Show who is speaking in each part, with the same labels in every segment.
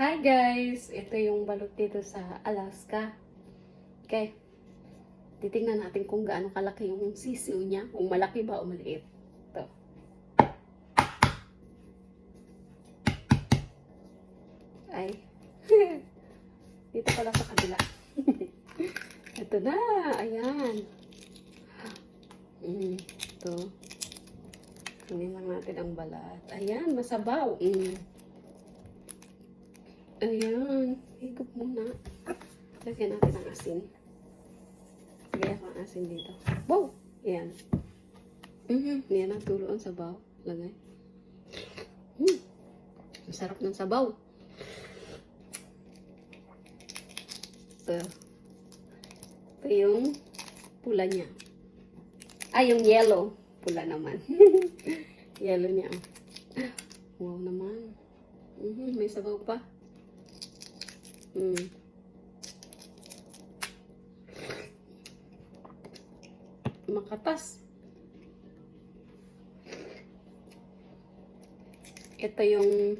Speaker 1: Hi guys! Ito yung balot dito sa Alaska. Okay. Titingnan natin kung gaano kalaki yung sisiw niya. Kung malaki ba o maliit. Ito. Ay. dito pala sa kabila. Ito na. Ayan. Mm, ito. Tingnan lang natin ang balat. Ayan, masabaw. Mm. Ayan. Higop muna. Lagyan natin ang asin. Lagyan ko ang asin dito. Wow! Ayan. Mm-hmm. Ayan ang tulo ang sabaw. Lagay. Mm. Ang sarap ng sabaw. Ito. Ito yung pula niya. Ay, yung yellow. Pula naman. yellow niya. Wow naman. Mhm, may sabaw pa. Mm. Makatas. Ito yung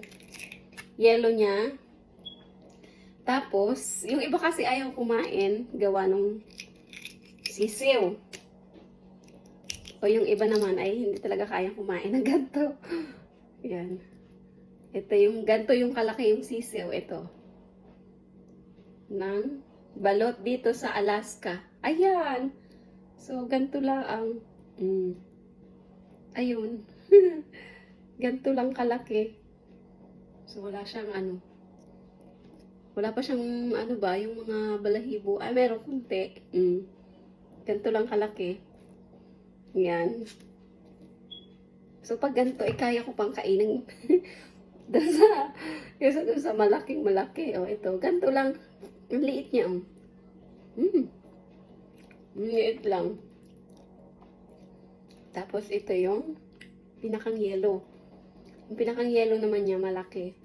Speaker 1: yellow niya. Tapos, yung iba kasi ayaw kumain, gawa ng sisiw. O yung iba naman ay hindi talaga kayang kumain ng ganto. Yan. Ito yung ganto yung kalaki yung sisiw. Ito. Ng balot dito sa Alaska. Ayan. So, ganto lang ang... Mm, ayun. ganto lang kalaki. So, wala siyang ano. Wala pa siyang ano ba, yung mga balahibo. Ay, meron kunti. Mm. Ganto lang kalaki. Yan. So, pag ganito, eh, kaya ko pang kainin. doon sa, kasi doon sa malaking malaki. O, ito. Ganito lang. Ang liit niya, oh. Mm. Liit lang. Tapos, ito yung pinakang yellow. Yung pinakang yellow naman niya, malaki.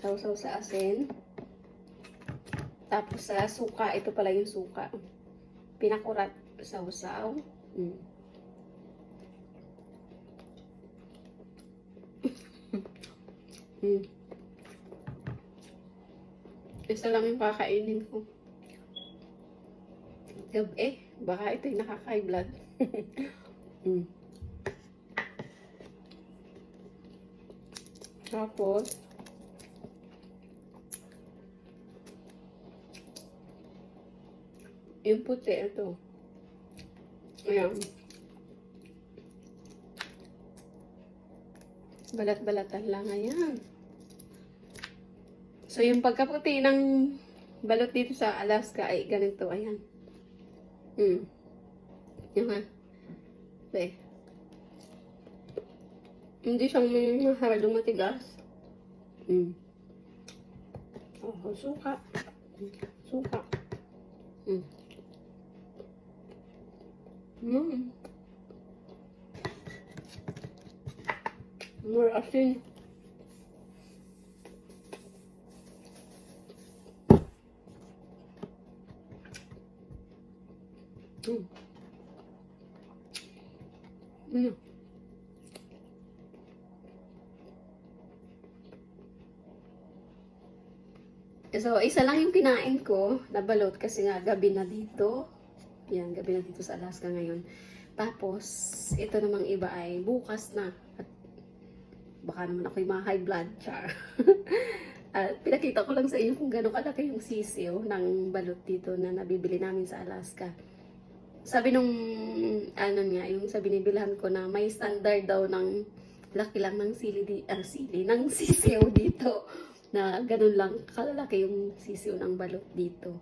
Speaker 1: Sausaw sa asin. Tapos, sa suka. Ito pala yung suka. Pinakurat. Sausaw. Mm. Hmm. Isa lang yung kakainin ko. Gab eh, baka ito yung nakaka-high blood. hmm. Tapos, yung puti, ito. Ayan. Balat-balatan lang. Ayan. So, yung pagkaputi ng balot dito sa Alaska ay ganito. Ayan. Hmm. Yan ha. Okay. Hindi siyang masyadong matigas. Hmm. Oh, suka. Suka. Hmm. Hmm. More asin. Mm. Mm. So, isa lang yung kinain ko na balot kasi nga gabi na dito. Yan, gabi na dito sa Alaska ngayon. Tapos, ito namang iba ay bukas na. At baka naman ako yung mga high blood, char. At pinakita ko lang sa inyo kung gano'ng kalaki yung sisiw ng balot dito na nabibili namin sa Alaska. Sabi nung, ano niya, yung sa binibilhan ko na may standard daw ng laki lang ng sili, di, ah, sili, ng sisiw dito. Na ganun lang kalalaki yung sisiw ng balot dito.